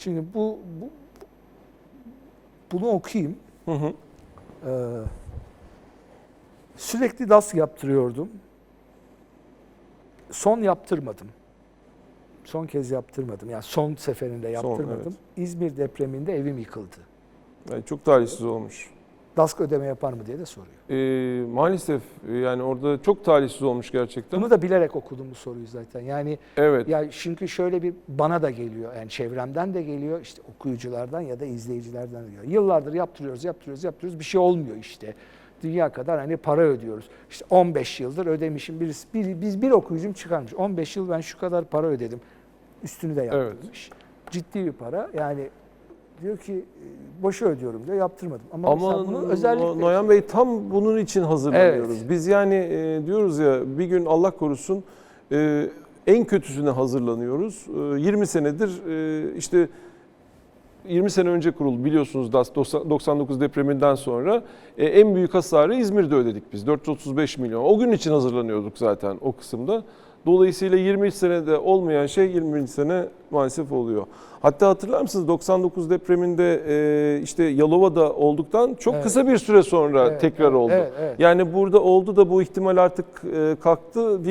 Şimdi bu, bu bunu okuyayım. Hı hı. Ee, sürekli DAS yaptırıyordum. Son yaptırmadım. Son kez yaptırmadım. Yani son seferinde yaptırmadım. İzmir depreminde evim yıkıldı. Yani çok talihsiz olmuş. DASK ödeme yapar mı diye de soruyor. Ee, maalesef e, yani orada çok talihsiz olmuş gerçekten. Bunu da bilerek okudum bu soruyu zaten. Yani Evet. ya çünkü şöyle bir bana da geliyor. Yani çevremden de geliyor. işte okuyuculardan ya da izleyicilerden de geliyor. Yıllardır yaptırıyoruz, yaptırıyoruz, yaptırıyoruz. Bir şey olmuyor işte. Dünya kadar hani para ödüyoruz. İşte 15 yıldır ödemişim. Birisi, bir, biz bir okuyucum çıkarmış. 15 yıl ben şu kadar para ödedim. Üstünü de yaptırmış. Ciddi bir para. Yani diyor ki e, boşa ödüyorum diyor. Yaptırmadım. Ama, Ama bunu özellikle Noyan Bey tam bunun için hazırlanıyoruz. Evet. Biz yani e, diyoruz ya bir gün Allah korusun e, en kötüsüne hazırlanıyoruz. E, 20 senedir e, işte 20 sene önce kuruldu biliyorsunuz DAS 99 depreminden sonra E, en büyük hasarı İzmir'de ödedik biz 435 milyon. O gün için hazırlanıyorduk zaten o kısımda. Dolayısıyla 20 senede olmayan şey 20. sene maalesef oluyor. Hatta hatırlar mısınız 99 depreminde e, işte Yalova'da olduktan çok Evet. kısa bir süre sonra Evet, tekrar evet, oldu. evet, evet. Yani burada oldu da bu ihtimal artık e, kalktı diye